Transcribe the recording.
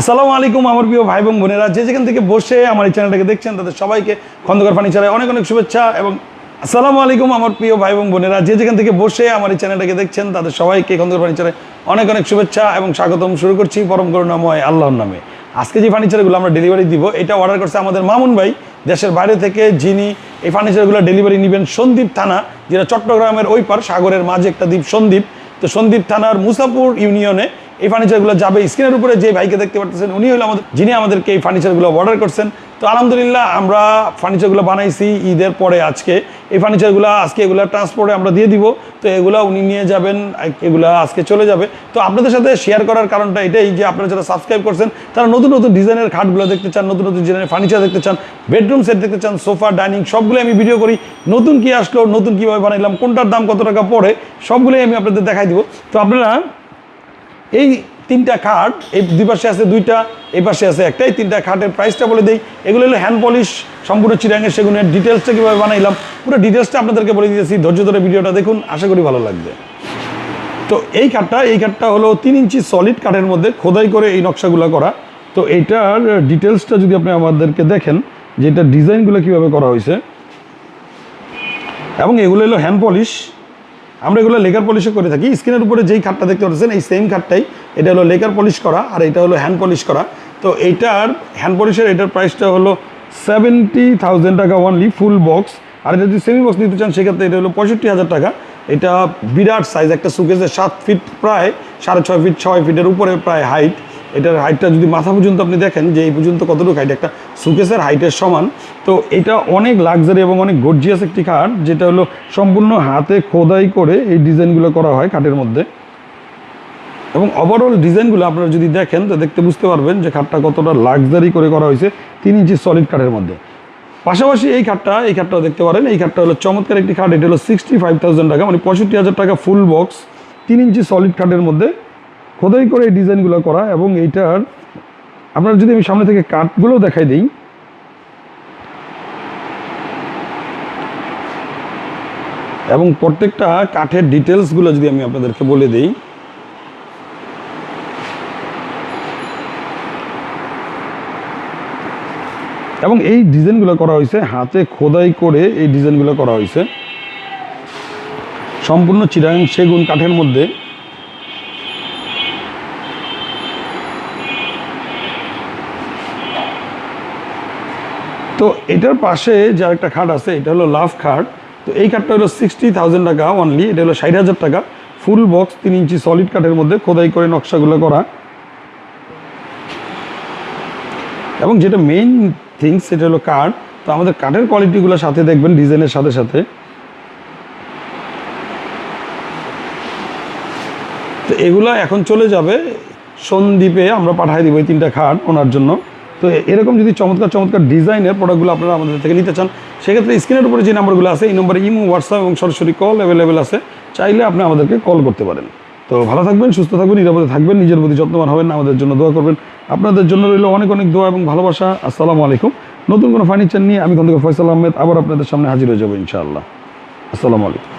আসসালামু আলাইকুম, আমার প্রিয় ভাই এবং বোনেরা। যে যেখান থেকে বসে আমার এই চ্যানেলটাকে দেখছেন, তাদের সবাইকে খন্দকার ফার্নিচারে অনেক অনেক শুভেচ্ছা এবং আসসালামু আলাইকুম, আমার প্রিয় ভাই এবং বোনেরা। যে যেখান থেকে বসে আমার এই চ্যানেলটাকে দেখছেন, তাদের সবাইকে খন্দকার ফার্নিচারে অনেক অনেক শুভেচ্ছা এবং স্বাগতম। শুরু করছি পরম করুণাময় আল্লাহর নামে। আজকে যে ফার্নিচারগুলো আমরা ডেলিভারি দিব, এটা অর্ডার করছে আমাদের মামুন ভাই, দেশের বাইরে থেকে যিনি এই ফার্নিচারগুলো ডেলিভারি নেবেন সন্দীপ থানা, যেটা চট্টগ্রামের ওই পার, সাগরের মাঝে একটা দ্বীপ সন্দ্বীপ তো সন্দীপ থানার মুসাপুর ইউনিয়নে এই ফার্নিচারগুলো যাবে স্ক্রিনের উপরে, যে ভাইকে দেখতে পাচ্ছেন উনি হলো আমাদের যিনি আমাদেরকে এই ফার্নিচারগুলো অর্ডার করছেন। তো আলহামদুলিল্লাহ আমরা ফার্নিচারগুলো বানাইছি ঈদের পরে আজকে। এই ফার্নিচারগুলো আজকে এগুলো ট্রান্সপোর্টে আমরা দিয়ে দিব। তো এগুলো উনি নিয়ে যাবেন, এগুলো আজকে চলে যাবে। তো আপনাদের সাথে শেয়ার করার কারণটা এটাই যে আপনারা যারা সাবস্ক্রাইব করছেন, তারা নতুন নতুন ডিজাইনের খাটগুলো দেখতে চান, নতুন নতুন ডিজাইনের ফার্নিচার দেখতে চান বেডরুম সেট দেখতে চান সোফা ডাইনিং সবগুলো আমি ভিডিও করি। নতুন কি আসলো, নতুন কীভাবে বানাইলাম, কোনটার দাম কত টাকা পড়ে, সবগুলোই আমি আপনাদের দেখাই দিব। তো আপনারা এই তিনটা খাট এই দুই পাশে আছে দুইটা, এই পাশে আছে একটা, এই তিনটা খাটের প্রাইসটা বলে দিই। এগুলো হলো হ্যান্ড পলিশ সম্পূর্ণ চিরাঙ্গের সেগুনের ডিটেলসটা কীভাবে বানাইলাম, পুরো ডিটেলসটা আপনাদেরকে বলে দিয়েছি ধৈর্য ধরে ভিডিওটা দেখুন, আশা করি ভালো লাগবে। তো এই কাঠটা এই কাঠটা হলো তিন ইঞ্চি সলিড কাঠের মধ্যে খোদাই করে এই নকশাগুলো করা। তো এইটার ডিটেলসটা যদি আপনি আমাদেরকে দেখেন, যে এটা ডিজাইনগুলো কীভাবে করা হয়েছে। এবং এগুলো হলো হ্যান্ড পলিশ আমরা এগুলো লেকার পলিশও করে থাকি। স্ক্রিনের উপরে যেই খাটটা দেখতে পাচ্ছেন, এই সেম খাটটাই। এটা হলো লেকার পলিশ করা আর এটা হলো হ্যান্ড পলিশ করা। তো এইটার হ্যান্ড পলিশের এটার প্রাইসটা হলো সেভেন্টি থাউজেন্ড টাকা অনলি ফুল বক্স আর যদি সেমি বক্স নিতে চান, সেক্ষেত্রে এটা হলো পঁয়ষট্টি হাজার টাকা। এটা বিরাট সাইজ একটা সুকেজের সাত ফিট প্রায়, সাড়ে ছয় ফিট ছয় ফিটের উপরে প্রায় হাইট এটার হাইটটা যদি মাথা পর্যন্ত আপনি দেখেন যে এই পর্যন্ত কতটুকু হাইট একটা সুকেসের হাইটের সমান। তো এটা অনেক লাক্সারি এবং অনেক গর্জিয়াস একটি খাট, যেটা হলো সম্পূর্ণ হাতে খোদাই করে এই ডিজাইনগুলো করা হয় খাটের মধ্যে। এবং ওভারঅল ডিজাইনগুলো আপনারা যদি দেখেন, তো দেখতে বুঝতে পারবেন যে খাটটা কতটা লাক্সারি করে করা হয়েছে তিন ইঞ্চি সলিড কাঠের মধ্যে। পাশাপাশি এই খাটটা, এই খাটটাও দেখতে পারেন, এই খাটটা হলো চমৎকার একটি খাট, এটা হলো সিক্সটি ফাইভ টাকা মানে পঁয়ষট্টি হাজার টাকা ফুল বক্স তিন ইঞ্চি সলিড খাটের মধ্যে। খোদাই করে এই ডিজাইনগুলো করা এবং এইটার আপনার যদি আমি সামনে থেকে কাঠগুলো দেখাই দিই। এবং প্রত্যেকটা কাঠের ডিটেলসগুলো যদি আমি আপনাদেরকে বলে দিই। এবং এই ডিজাইনগুলো করা হয়েছে, হাতে খোদাই করে এই ডিজাইনগুলো করা হয়েছে। সম্পূর্ণ চিরাং সেগুন কাঠের মধ্যে। তো এটার পাশে যে একটা খাট আছে, এটা হলো লাভ খাট। তো এই খাটটা হলো সিক্সটি থাউজেন্ড টাকা অনলি এটা হলো ষাট হাজার টাকা। ফুল বক্স তিন ইঞ্চি সলিড কাঠের মধ্যে খোদাই করে নকশাগুলো করা। এবং যেটা মেইন থিংস সেটা হলো কাঠ। তো আমাদের কাঠের কোয়ালিটিগুলো সাথে দেখবেন, ডিজাইনের সাথে সাথে। তো এগুলো এখন চলে যাবে। সন্দ্বীপে আমরা পাঠাই দিব এই তিনটা খাট ওনার জন্য। তো এরকম যদি চমৎকার চমৎকার ডিজাইনের প্রোডাক্টগুলো আপনারা আমাদের থেকে নিতে চান, সেক্ষেত্রে স্ক্রিনের উপরে যে নাম্বারগুলো আছে, এই নম্বরে ইমো হোয়াটসঅ্যাপ এবং সরাসরি কল অ্যাভেলেবেল আছে। চাইলে আপনি আমাদেরকে কল করতে পারেন। তো ভালো থাকবেন, সুস্থ থাকবেন, নিরাপদে থাকবেন, নিজের প্রতি যত্নবান হবেন, আমাদের জন্য দোয়া করবেন। আপনাদের জন্য রইল অনেক অনেক দোয়া এবং ভালোবাসা। আসসালামু আলাইকুম। নতুন কোনো ফার্নিচার নিয়ে আমি খন্দকার ফয়সাল আহমেদ, আবার আপনাদের সামনে হাজির হয়ে যাব ইনশাআল্লাহ। আসসালামু আলাইকুম।